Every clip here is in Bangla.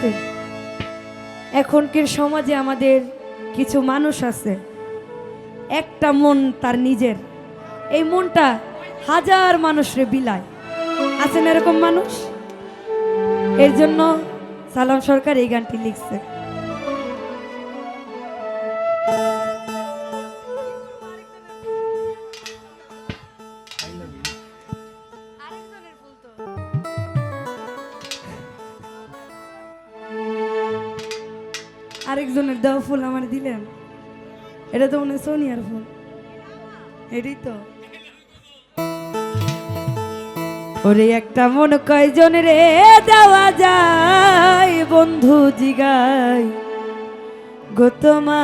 আস্তে এখনকার সমাজে আমাদের কিছু মানুষ আছে। একটা মন তার নিজের। এই মনটা হাজার মানুষের বিলায়। আছেন এরকম মানুষ? এর জন্য সালাম সরকার এই গানটি লিখছে। দেওয়া ফুল আমার দিলেন। এটা তো মনে সোনিয়ার ফুল। এটাই তো। ওরে একটা মন কয়জন রে দেওয়া যায়, বন্ধু জিগাই। গোতমা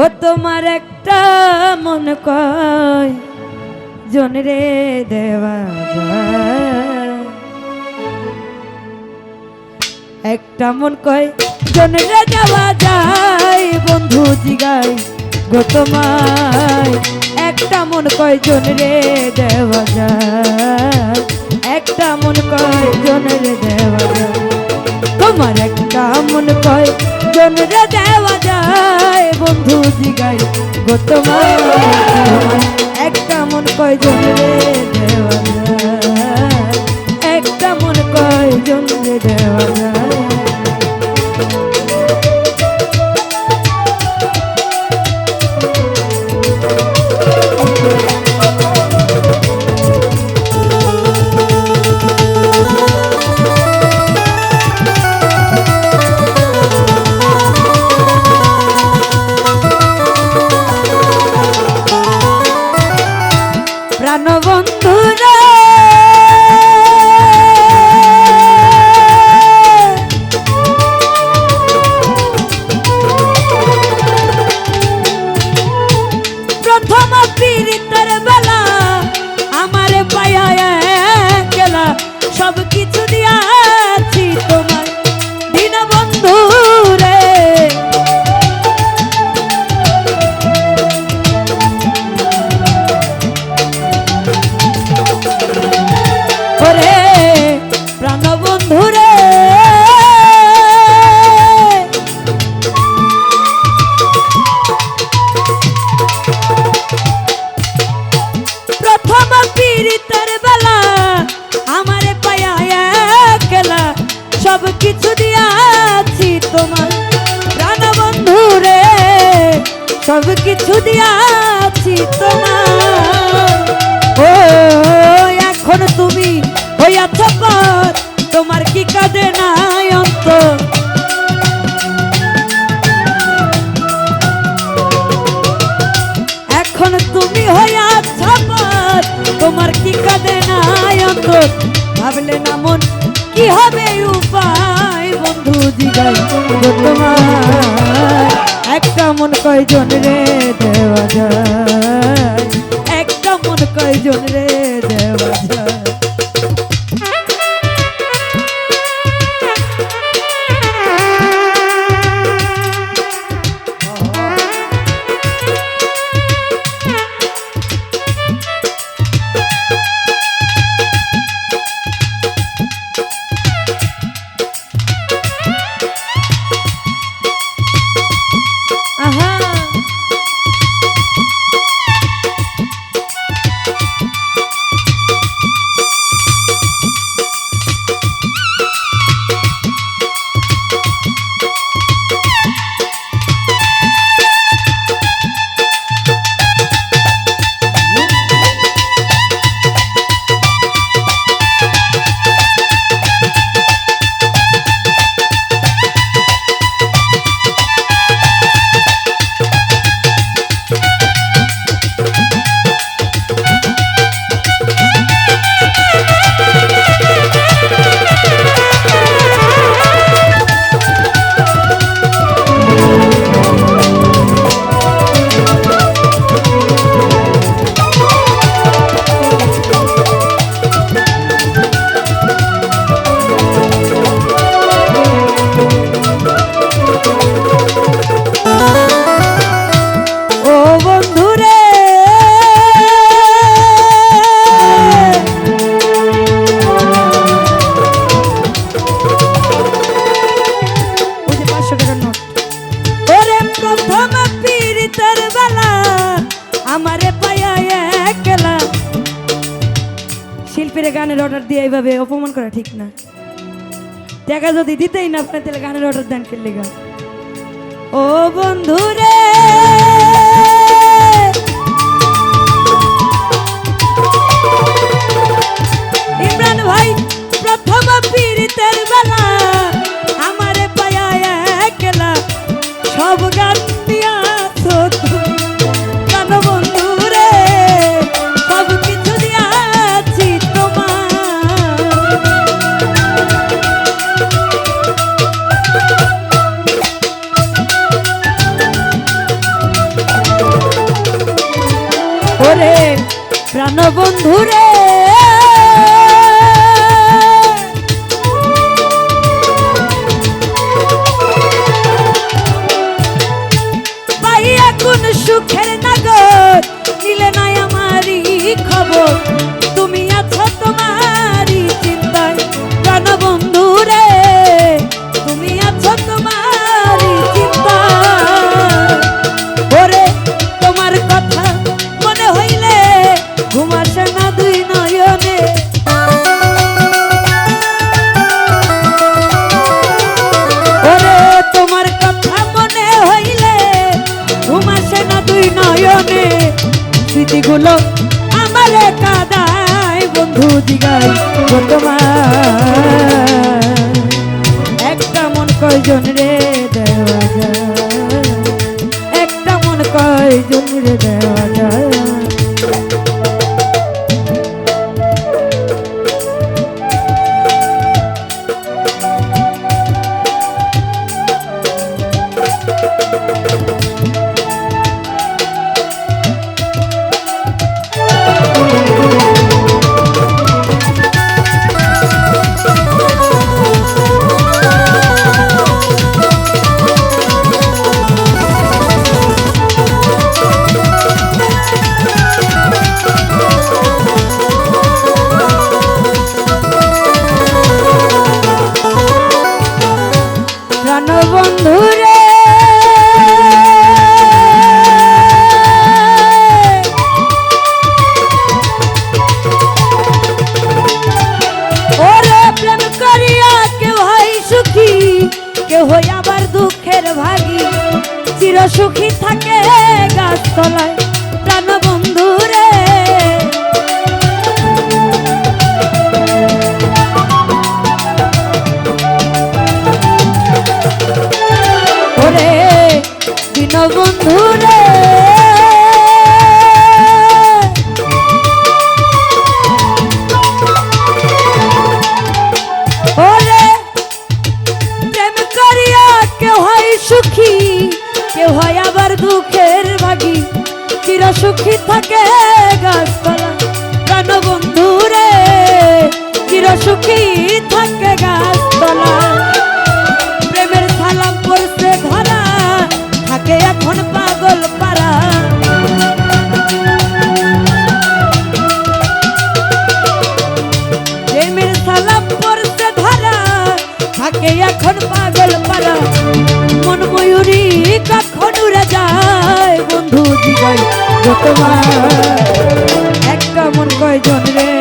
ও তোমার একটা মন কয় জন রে দেওয়া যায়। মন কয়, জন রে দেওয়া যায়, বন্ধু জিগাই গো তোমায়। একটা মন কয়, জন রে দেওয়া যায়। একটা মন কয়, জন রে দেওয়া যায়। তোমার একটা মন কয়, জন রে দেওয়া যায়, বন্ধু জিগাই গো তোমায়। একটা মন কয়, জন রে দেওয়া যায়। একটা মন কয়, জন রে দেওয়া যায়। কিছু দিয়াছি তোমার প্রাণবন্ধু রে, সব কিছু দিয়াছি তোমার ও, এখন তুমি হইয়াছ পর তোমার কি কাঁদে নাই অন্তর? এখন তুমি হইয়াছ পর তোমার কি কাঁদে নাই অন্তর? ভাবলে না মন, কি হবে উপায়? জিগাই গো তোমার। একটা মন কয়জন রে দেওয়া যায়? একটা মন কয়জন রে দেওয়া যায়? গানের অর্ডার দিয়ে এইভাবে অপমান করা ঠিক না। টাকা যদি দিতেই না, আপনার তাহলে গানের অর্ডার দেন ও বন্ধু রে বন্ধুরে। সুখের নগর দিলে নয় আমারই খবর। tomar. কেউ হয় সুখী কেউ হয় আবার দুঃখের ভাগি। চিরসুখী থাকে গাছ তোমার। একটা মন কয়জন রে?